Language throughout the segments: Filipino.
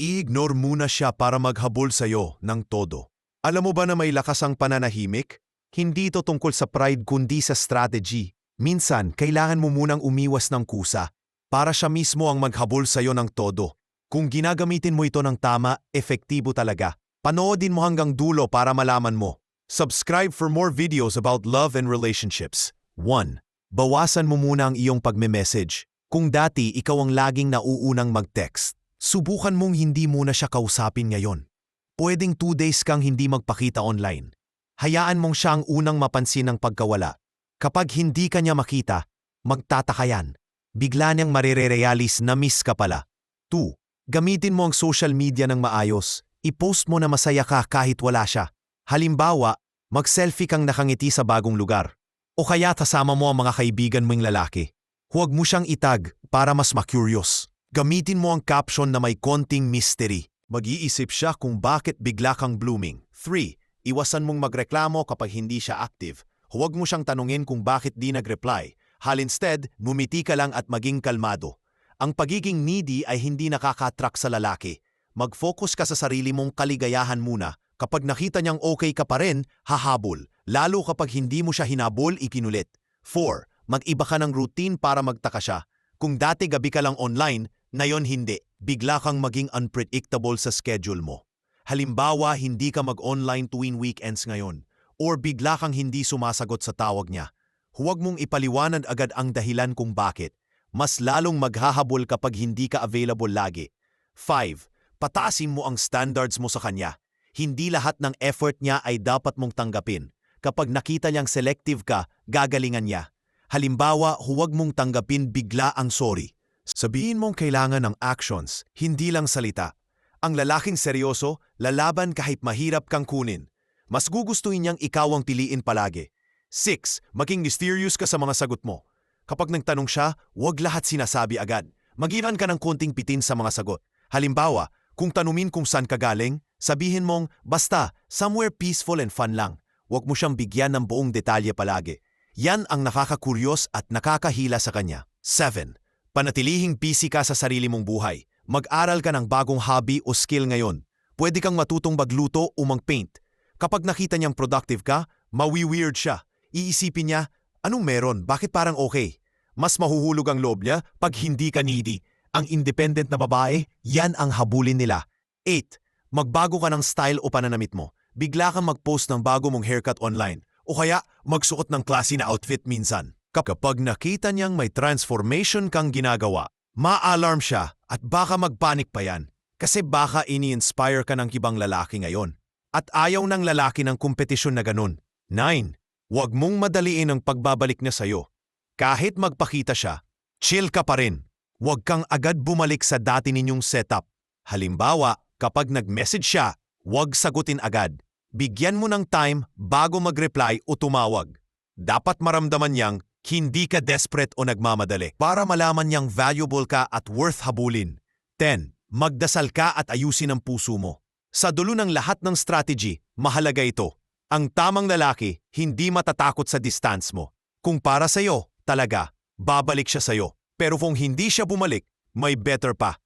i-ignore muna siya para maghabol sa'yo ng todo. Alam mo ba na may lakas ang pananahimik? Hindi ito tungkol sa pride kundi sa strategy. Minsan, kailangan mo munang umiwas ng kusa para siya mismo ang maghabol sa'yo ng todo. Kung ginagamitin mo ito ng tama, efektibo talaga. Panoodin mo hanggang dulo para malaman mo. Subscribe for more videos about love and relationships. 1. Bawasan mo muna ang iyong pagme-message. Kung dati ikaw ang laging nauunang mag-text, subukan mong hindi muna siya kausapin ngayon. Pwedeng 2 days kang hindi magpakita online. Hayaan mong siya ang unang mapansin ng pagkawala. Kapag hindi ka niya makita, magtataka yan. Bigla niyang marirerealis na miss ka pala. 2. Gamitin mo ang social media ng maayos. I-post mo na masaya ka kahit wala siya. Halimbawa, mag-selfie kang nakangiti sa bagong lugar. O kaya kasama mo ang mga kaibigan mong lalaki. Huwag mo siyang itag para mas ma-curious. Gamitin mo ang caption na may konting mystery. Mag-iisip siya kung bakit bigla kang blooming. 3. Iwasan mong magreklamo kapag hindi siya active. Huwag mo siyang tanungin kung bakit di nag-reply. Hal instead, mumiti ka lang at maging kalmado. Ang pagiging needy ay hindi nakaka-attract sa lalaki. Mag-focus ka sa sarili mong kaligayahan muna. Kapag nakita niyang okay ka pa rin, hahabol. Lalo kapag hindi mo siya hinabol, ipinulit. 4. Mag-iba ka ng routine para magtaka siya. Kung dati gabi ka lang online, ngayon hindi. Bigla kang maging unpredictable sa schedule mo. Halimbawa, hindi ka mag-online tuwing weekends ngayon. Or bigla kang hindi sumasagot sa tawag niya. Huwag mong ipaliwanag agad ang dahilan kung bakit. Mas lalong maghahabol kapag hindi ka available lagi. 5. Pataasin mo ang standards mo sa kanya. Hindi lahat ng effort niya ay dapat mong tanggapin. Kapag nakita niyang selective ka, gagalingan niya. Halimbawa, huwag mong tanggapin bigla ang sorry. Sabihin mong kailangan ng actions, hindi lang salita. Ang lalaking seryoso, lalaban kahit mahirap kang kunin. Mas gugustuhin niyang ikaw ang piliin palagi. 6. Maging mysterious ka sa mga sagot mo. Kapag nagtanong siya, huwag lahat sinasabi agad. Magiran ka ng konting pitin sa mga sagot. Halimbawa, kung tanumin kung saan ka galing, sabihin mong, basta, somewhere peaceful and fun lang. Huwag mo siyang bigyan ng buong detalye palagi. Yan ang nakakakuryos at nakakahila sa kanya. 7. Panatilihing busy ka sa sarili mong buhay. Mag-aral ka ng bagong hobby o skill ngayon. Pwede kang matutong magluto o mag-paint. Kapag nakita niyang productive ka, mawi-weird siya. Iisipin niya, anong meron? Bakit parang okay? Mas mahuhulog ang loob niya pag hindi ka needy. Ang independent na babae, yan ang habulin nila. 8. Magbago ka ng style o pananamit mo. Bigla kang mag-post ng bago mong haircut online. O kaya, magsuot ng classy na outfit minsan. Kapag nakita niyang may transformation kang ginagawa, ma-alarm siya at baka magpanik pa yan. Kasi baka ini-inspire ka ng ibang lalaki ngayon. At ayaw ng lalaki ng kompetisyon na ganun. 9. Huwag mong madaliin ang pagbabalik niya sa'yo. Kahit magpakita siya, chill ka pa rin. Huwag kang agad bumalik sa dati ninyong setup. Halimbawa, kapag nag-message siya, huwag sagutin agad. Bigyan mo ng time bago mag-reply o tumawag. Dapat maramdaman niyang hindi ka desperate o nagmamadali para malaman niyang valuable ka at worth habulin. 10. Magdasal ka at ayusin ang puso mo. Sa dulo ng lahat ng strategy, mahalaga ito. Ang tamang lalaki, hindi matatakot sa distance mo. Kung para sa'yo, talaga, babalik siya sa'yo. Pero kung hindi siya bumalik, may better pa.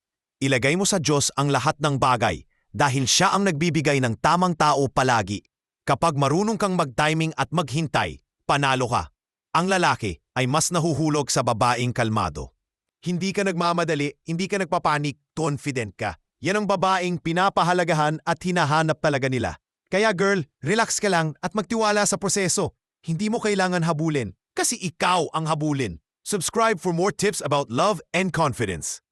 Ilagay mo sa Diyos ang lahat ng bagay dahil siya ang nagbibigay ng tamang tao palagi. Kapag marunong kang mag-timing at maghintay, panalo ka. Ang lalaki ay mas nahuhulog sa babaeng kalmado. Hindi ka nagmamadali, hindi ka nagpapanik, confident ka. Yan ang babaeng pinapahalagahan at hinahanap talaga nila. Kaya girl, relax ka lang at magtiwala sa proseso. Hindi mo kailangan habulin kasi ikaw ang habulin. Subscribe for more tips about love and confidence.